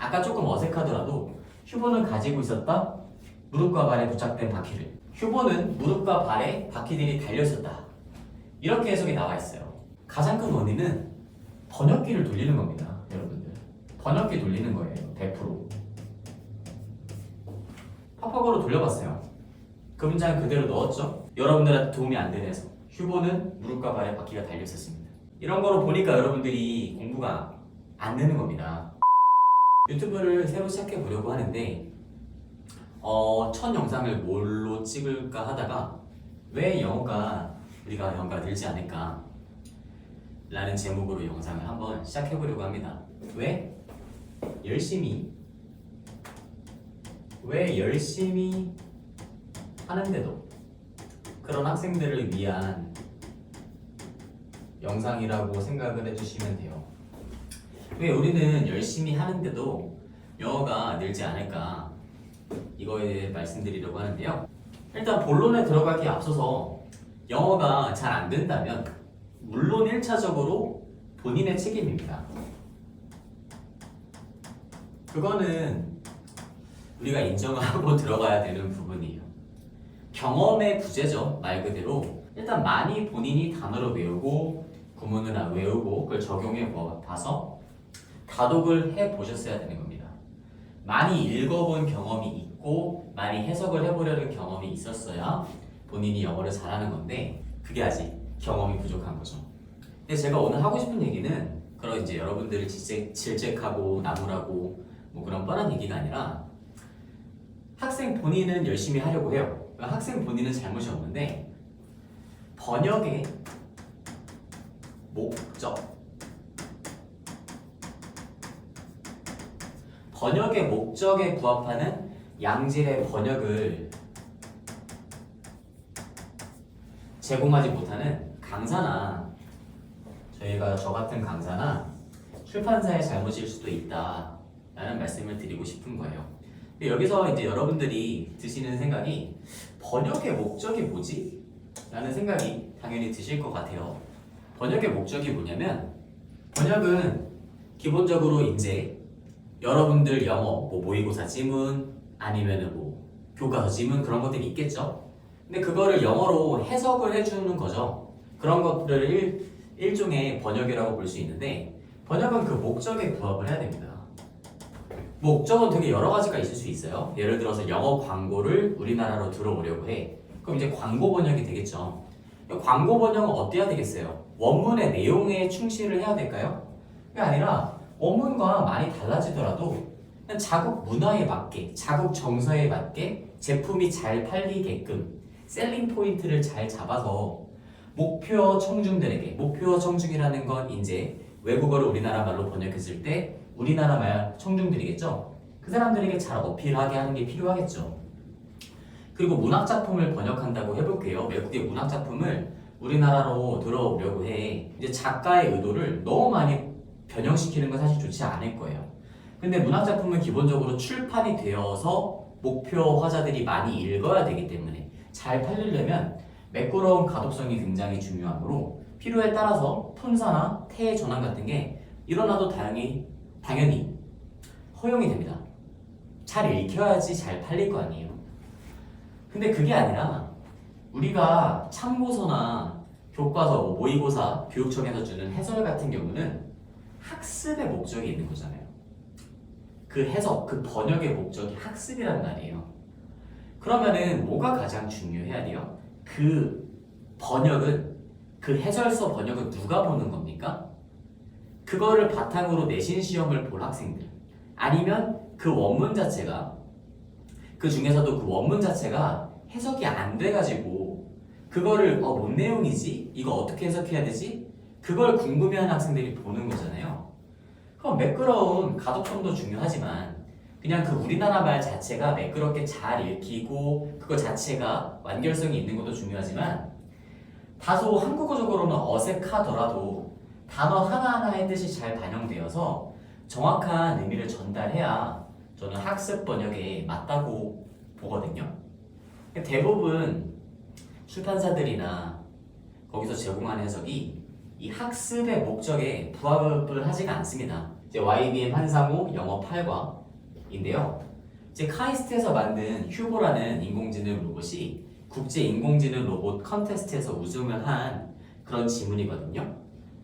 아까 조금 어색하더라도 휴보는 가지고 있었다 무릎과 발에 부착된 바퀴를. 휴보는 무릎과 발에 바퀴들이 달려 있었다. 이렇게 해석이 나와 있어요. 가장 큰 원인은 번역기를 돌리는 겁니다 여러분들. 번역기 돌리는 거예요 100% 팝업으로 돌려봤어요. 그 문장 그대로 넣었죠? 여러분들한테 도움이 안 해석 휴보는 무릎과 발에 바퀴가 달려 있었습니다. 이런 거로 보니까 여러분들이 공부가 안 되는 겁니다 유튜브를 새로 시작해 보려고 하는데 어, 첫 영상을 뭘로 찍을까 하다가 왜 영어가 우리가 영어가 늘지 않을까 라는 제목으로 영상을 한번 시작해 보려고 합니다 왜? 열심히 왜 열심히 하는데도 그런 학생들을 위한 영상이라고 생각을 해주시면 돼요. 왜 우리는 열심히 하는데도 영어가 늘지 않을까 이거에 대해 말씀드리려고 하는데요. 일단 본론에 들어가기 앞서서 영어가 잘 안 된다면 물론 1차적으로 본인의 책임입니다. 그거는 우리가 인정하고 들어가야 되는 부분이에요. 경험의 부재죠, 말 그대로. 일단 많이 본인이 단어를 외우고 구문을 아- 외우고 그걸 적용해 봐서 다독을 해 보셨어야 되는 겁니다. 많이 읽어본 경험이 있고 많이 해석을 해보려는 경험이 있었어야 본인이 영어를 잘하는 건데 그게 아직 경험이 부족한 거죠. 근데 제가 오늘 하고 싶은 얘기는 그런 이제 여러분들을 질책, 질책하고 나무라고 뭐 그런 뻔한 얘기가 아니라 학생 본인은 열심히 하려고 해요. 학생 본인은 잘못이 없는데 번역의 목적 번역의 목적에 부합하는 양질의 번역을 제공하지 못하는 강사나 저희가 저 같은 강사나 출판사의 잘못일 수도 있다 라는 말씀을 드리고 싶은 거예요. 여기서 이제 여러분들이 드시는 생각이 번역의 목적이 뭐지? 라는 생각이 당연히 드실 것 같아요. 번역의 목적이 뭐냐면 번역은 기본적으로 이제 여러분들 영어 뭐 모의고사 지문 아니면은 뭐 교과서 지문 그런 것들이 있겠죠. 근데 그거를 영어로 해석을 해주는 거죠. 그런 것들을 일, 일종의 번역이라고 볼 수 있는데 번역은 그 목적에 부합을 해야 됩니다. 목적은 되게 여러 가지가 있을 수 있어요. 예를 들어서 영어 광고를 우리나라로 들어오려고 해. 그럼 이제 광고 번역이 되겠죠. 광고 번역은 어때야 되겠어요? 원문의 내용에 충실을 해야 될까요? 그게 아니라 원문과 많이 달라지더라도 자국 문화에 맞게, 자국 정서에 맞게 제품이 잘 팔리게끔 셀링 포인트를 잘 잡아서 목표 청중들에게 목표 청중이라는 건 이제 외국어를 우리나라 말로 번역했을 때 우리나라 말 청중들이겠죠. 그 사람들에게 잘 어필하게 하는 게 필요하겠죠. 그리고 문학 작품을 번역한다고 해볼게요. 외국의 문학 작품을 우리나라로 들어오려고 해. 이제 작가의 의도를 너무 많이 변형시키는 건 사실 좋지 않을 거예요. 근데 문학 작품은 기본적으로 출판이 되어서 목표 화자들이 많이 읽어야 되기 때문에 잘 팔리려면 매끄러운 가독성이 굉장히 중요하므로 필요에 따라서 톤사나 태 전환 같은 게 일어나도 당연히 당연히 허용이 됩니다. 잘 읽혀야지 잘 팔릴 거 아니에요. 근데 그게 아니라 우리가 참고서나 교과서, 뭐 모의고사, 교육청에서 주는 해설 같은 경우는 학습의 목적이 있는 거잖아요. 그 해석, 그 번역의 목적이 학습이란 말이에요. 그러면은 뭐가 가장 중요해야 돼요? 그 번역은 그 해설서 번역은 누가 보는 겁니까? 그거를 바탕으로 내신 시험을 볼 학생들 아니면 그 원문 자체가 그 중에서도 그 원문 자체가 해석이 안 돼가지고 그거를 어 뭔 내용이지? 이거 어떻게 해석해야 되지? 그걸 궁금해하는 학생들이 보는 거잖아요. 그럼 매끄러운 가독성도 중요하지만 그냥 그 우리나라 말 자체가 매끄럽게 잘 읽히고 그거 자체가 완결성이 있는 것도 중요하지만 다소 한국어적으로는 어색하더라도 단어 하나하나의 뜻이 잘 반영되어서 정확한 의미를 전달해야 저는 학습 번역에 맞다고 보거든요. 대부분 출판사들이나 거기서 제공하는 해석이 이 학습의 목적에 부합을 하지가 않습니다. 이제 YBM 한상호 영어 8과인데요. 이제 카이스트에서 만든 휴보라는 인공지능 로봇이 국제 인공지능 로봇 컨테스트에서 우승을 한 그런 지문이거든요.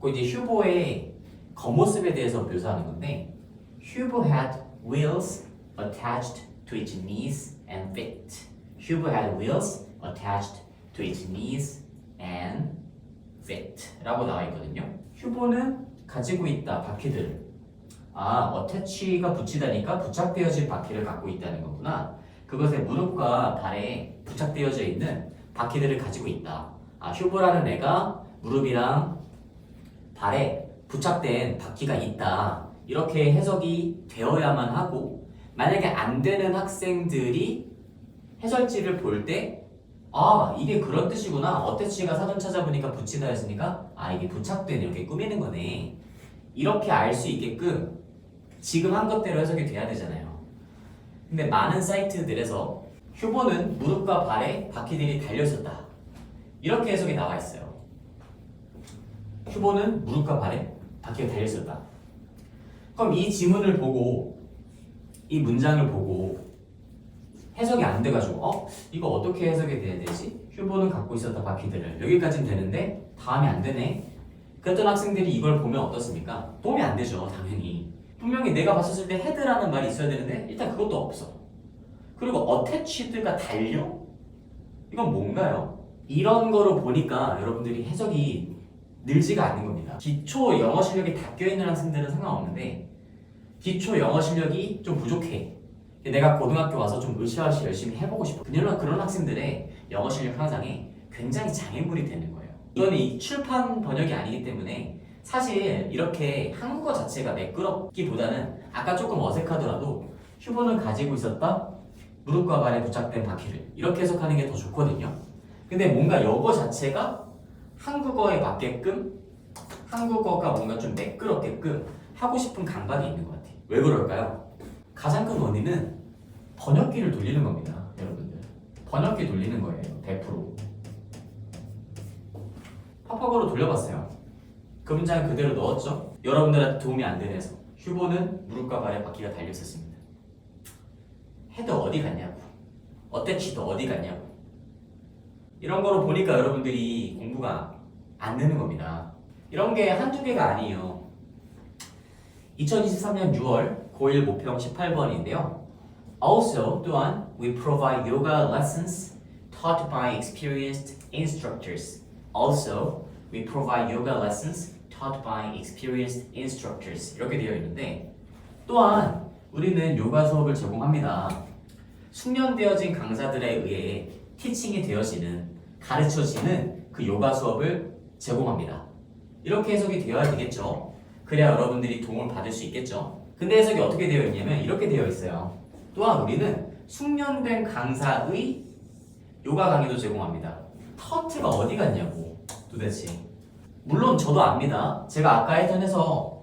그 이제 휴보의 겉모습에 대해서 묘사하는 건데 휴보 had wheels attached to its knees and feet. 휴보 had wheels attached to its knees and feet 라고 나와 있거든요. 휴보는 가지고 있다 바퀴들을 아, 어태치가 붙이다니까 부착되어진 바퀴를 갖고 있다는 거구나. 그것에 무릎과 발에 부착되어져 있는 바퀴들을 가지고 있다. 아, 휴보라는 애가 무릎이랑 발에 부착된 바퀴가 있다. 이렇게 해석이 되어야만 하고, 만약에 안 되는 학생들이 해설지를 볼 때, 아, 이게 그런 뜻이구나. 어태치가 사전 찾아보니까 붙이다 했으니까, 아, 이게 부착된 이렇게 꾸미는 거네. 이렇게 알 수 있게끔 지금 한 것대로 해석이 돼야 되잖아요. 근데 많은 사이트들에서 휴보는 무릎과 발에 바퀴들이 달려있었다. 이렇게 해석이 나와 있어요. 휴보는 무릎과 발에 바퀴가 달려있었다. 그럼 이 지문을 보고 이 문장을 보고 해석이 안 돼가지고 어? 이거 어떻게 해석이 돼야 되지? 휴보는 갖고 있었다 바퀴들을 여기까지는 되는데 다음이 안 되네. 그랬던 학생들이 이걸 보면 어떻습니까? 도움이 안 되죠 당연히. 분명히 내가 봤었을 때 헤드라는 말이 있어야 되는데 일단 그것도 없어. 그리고 어태치드가 달려? 이건 뭔가요? 이런 거로 보니까 여러분들이 해석이 늘지가 않는 겁니다. 기초 영어 실력이 닦여 있는 학생들은 상관없는데 기초 영어 실력이 좀 부족해. 내가 고등학교 와서 좀 으쌰으쌰 열심히 해보고 싶어. 그런 그런 학생들의 영어 실력 향상에 굉장히 장애물이 되는 거예요. 이거는 이 출판 번역이 아니기 때문에 사실 이렇게 한국어 자체가 매끄럽기보다는 아까 조금 어색하더라도 휴보는 가지고 있었다 무릎과 발에 부착된 바퀴를 이렇게 해석하는 게 더 좋거든요. 근데 뭔가 영어 자체가 한국어에 맞게끔 한국어가 뭔가 좀 매끄럽게끔 하고 싶은 강박이 있는 것 같아요. 왜 그럴까요? 가장 큰 원인은 번역기를 돌리는 겁니다, 여러분들. 번역기 돌리는 거예요, 100%. 팝업으로 돌려봤어요. 그 문장을 그대로 넣었죠. 여러분들한테 도움이 안 되는 해석. 휴보는 무릎과 발에 바퀴가 달려 있었습니다. 헤드 어디 갔냐고. 어때치도 어디 갔냐고. 이런 거로 보니까 여러분들이 공부가 안 되는 겁니다. 이런 게 한두 개가 아니에요. 2023년 6월 고1 모평 18번인데요. Also, 또한 we provide yoga lessons taught by experienced instructors. Also, we provide yoga lessons taught by experienced instructors. 이렇게 되어 있는데 또한 우리는 요가 수업을 제공합니다. 숙련되어진 강사들에 의해 티칭이 되어지는 가르쳐지는 그 요가 수업을 제공합니다. 이렇게 해석이 되어야 되겠죠. 그래야 여러분들이 도움을 받을 수 있겠죠. 근데 해석이 어떻게 되어 있냐면 이렇게 되어 있어요. 또한 우리는 숙련된 강사의 요가 강의도 제공합니다. 터트가 어디 갔냐고 도대체. 물론 저도 압니다. 제가 아까 해서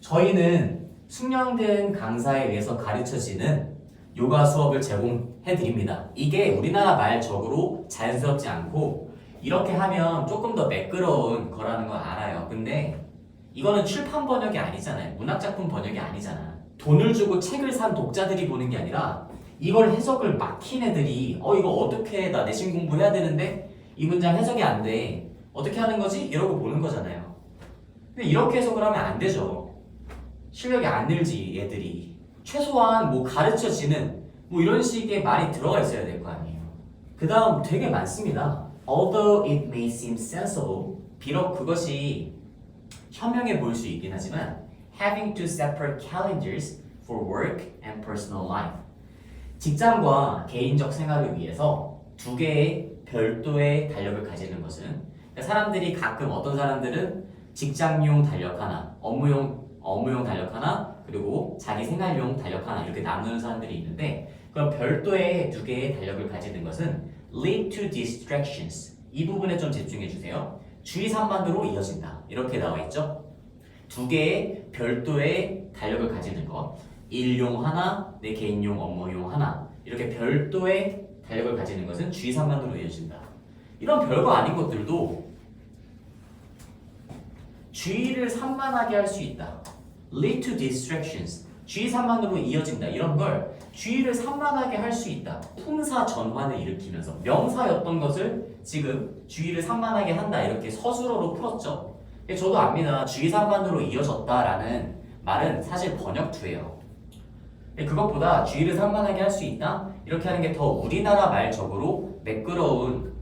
저희는 숙련된 강사에 의해서 가르쳐지는 요가 수업을 제공해 드립니다. 이게 우리나라 말적으로 자연스럽지 않고 이렇게 하면 조금 더 매끄러운 거라는 걸 알아요. 근데 이거는 출판 번역이 아니잖아요. 문학 작품 번역이 아니잖아. 돈을 주고 책을 산 독자들이 보는 게 아니라 이걸 해석을 막힌 애들이 어 이거 어떻게 해? 나 내신 공부해야 되는데 이 문장 해석이 안 돼. 어떻게 하는 거지? 이러고 보는 거잖아요. 근데 이렇게 해석을 하면 안 되죠. 실력이 안 늘지 얘들이. 최소한 뭐 가르쳐지는 뭐 이런 식의 말이 들어가 있어야 될 거 아니에요. 그 다음 되게 많습니다. Although it may seem sensible, 비록 그것이 현명해 보일 수 있긴 하지만 having two separate calendars for work and personal life. 직장과 개인적 생활을 위해서 두 개의 별도의 달력을 가지는 것은 그러니까 사람들이 가끔 어떤 사람들은 직장용 달력 하나, 업무용 업무용 달력 하나, 그리고 자기 생활용 달력 하나 이렇게 나누는 사람들이 있는데 그럼 별도의 두 개의 달력을 가지는 것은 lead to distractions 이 부분에 좀 집중해 주세요. 주의 산만으로 이어진다 이렇게 나와 있죠. 두 개의 별도의 달력을 가지는 것 일용 하나, 내 개인용 업무용 하나 이렇게 별도의 달력을 가지는 것은 주의 산만으로 이어진다. 이런 별거 아닌 것들도 주의를 산만하게 할 수 있다. lead to distractions. 주의 산만으로 이어진다. 이런 걸 주의를 산만하게 할 수 있다. 품사 전환을 일으키면서 명사였던 것을 지금 주의를 산만하게 한다. 이렇게 서술어로 풀었죠. 근데 저도 압니다. 주의 산만으로 이어졌다라는 말은 사실 번역투예요. 근데 그것보다 주의를 산만하게 할 수 있다. 이렇게 하는 게 더 우리나라 말적으로 매끄러운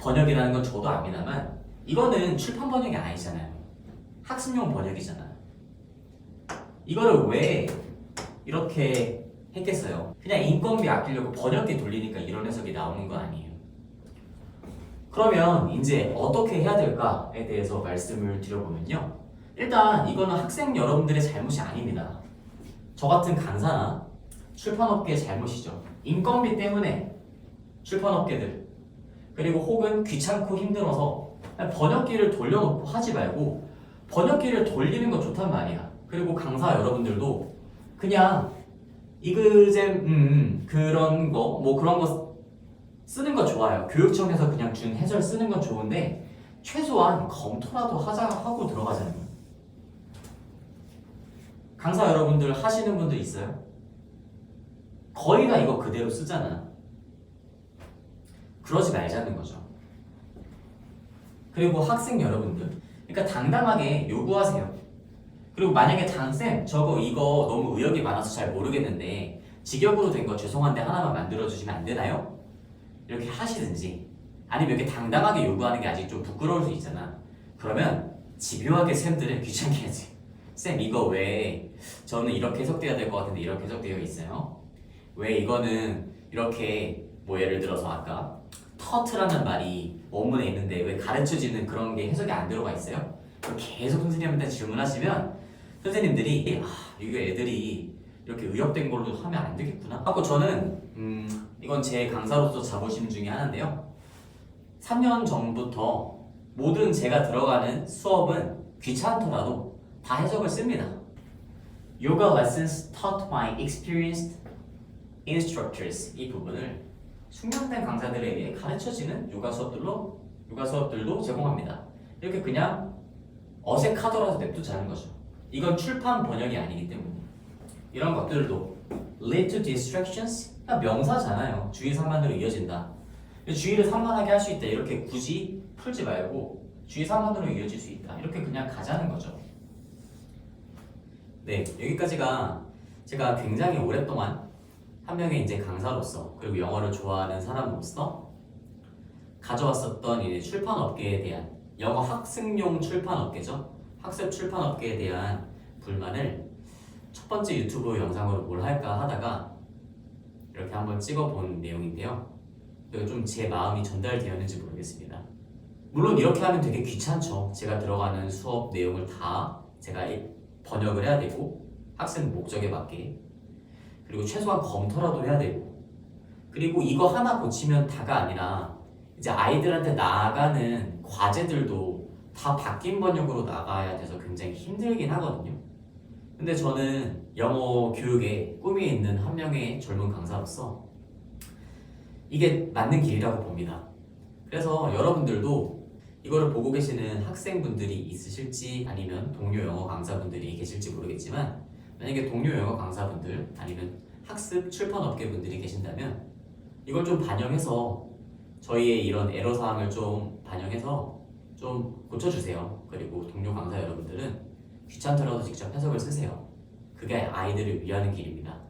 번역이라는 건 저도 압니다만 이거는 출판 번역이 아니잖아요. 학습용 번역이잖아요. 이거를 왜 이렇게 했겠어요? 그냥 인건비 아끼려고 번역기 돌리니까 이런 해석이 나오는 건 아니에요. 그러면 이제 어떻게 해야 될까에 대해서 말씀을 드려보면요. 일단 이거는 학생 여러분들의 잘못이 아닙니다. 저 같은 강사나 출판업계의 잘못이죠. 인건비 때문에 출판업계들 그리고 혹은 귀찮고 힘들어서 번역기를 돌려놓고 하지 말고 번역기를 돌리는 건 좋단 말이야. 그리고 강사 여러분들도 그냥 이그잼 음, 음, 그런 거 뭐 그런 거 쓰는 거 좋아요. 교육청에서 그냥 준 해설 쓰는 건 좋은데 최소한 검토라도 하자 하고 들어가자는 강사 여러분들 하시는 분들 있어요? 거의 다 이거 그대로 쓰잖아. 그러지 말자는 거죠. 그리고 학생 여러분들, 그러니까 당당하게 요구하세요. 그리고 만약에 장쌤 저거 이거 너무 의욕이 많아서 잘 모르겠는데 직역으로 된 거 죄송한데 하나만 만들어 주시면 안 되나요? 이렇게 하시든지 아니면 이렇게 당당하게 요구하는 게 아직 좀 부끄러울 수 있잖아. 그러면 집요하게 쌤들을 귀찮게 하지. 쌤 이거 왜 저는 이렇게 해석돼야 될 것 같은데 이렇게 해석되어 있어요? 왜 이거는 이렇게 뭐 예를 들어서 아까 터트라는 말이 원문에 있는데 왜 가르쳐지는 그런 게 해석이 안 들어가 있어요? 계속 선생님한테 질문하시면 선생님들이 아 이거 애들이 이렇게 의역된 걸로 하면 안 되겠구나 하고 저는 음 이건 제 강사로서 자부심 중에 하나인데요 3년 전부터 모든 제가 들어가는 수업은 귀찮더라도 다 해석을 씁니다 Yoga lessons taught by experienced instructors 이 부분을 숙련된 강사들에게 가르쳐지는 요가 수업들로 요가 수업들도 제공합니다. 이렇게 그냥 어색하더라도 냅두자는 거죠. 이건 출판 번역이 아니기 때문에 이런 것들도 lead to distractions 그냥 명사잖아요. 주의 산만으로 이어진다. 주의를 산만하게 할 수 있다. 이렇게 굳이 풀지 말고 주의 산만으로 이어질 수 있다. 이렇게 그냥 가자는 거죠. 네, 여기까지가 제가 굉장히 오랫동안 한 명의 이제 강사로서 그리고 영어를 좋아하는 사람으로서 가져왔었던 이제 출판 업계에 대한 영어 학습용 출판 업계죠. 학습 출판 업계에 대한 불만을 첫 번째 유튜브 영상으로 뭘 할까 하다가 이렇게 한번 찍어본 내용인데요. 좀 제 마음이 전달되었는지 모르겠습니다. 물론 이렇게 하면 되게 귀찮죠. 제가 들어가는 수업 내용을 다 제가 번역을 해야 되고 학생 목적에 맞게 그리고 최소한 검토라도 해야 되고 그리고 이거 하나 고치면 다가 아니라 이제 아이들한테 나가는 과제들도 다 바뀐 번역으로 나가야 돼서 굉장히 힘들긴 하거든요. 근데 저는 영어 교육에 꿈이 있는 한 명의 젊은 강사로서 이게 맞는 길이라고 봅니다. 그래서 여러분들도 이거를 보고 계시는 학생분들이 있으실지 아니면 동료 영어 강사분들이 계실지 모르겠지만 만약에 동료 영어 강사분들 아니면 학습 출판 업계 분들이 계신다면 이걸 좀 반영해서 저희의 이런 애로 사항을 좀 반영해서 좀 고쳐주세요. 그리고 동료 강사 여러분들은 귀찮더라도 직접 해석을 쓰세요. 그게 아이들을 위하는 길입니다.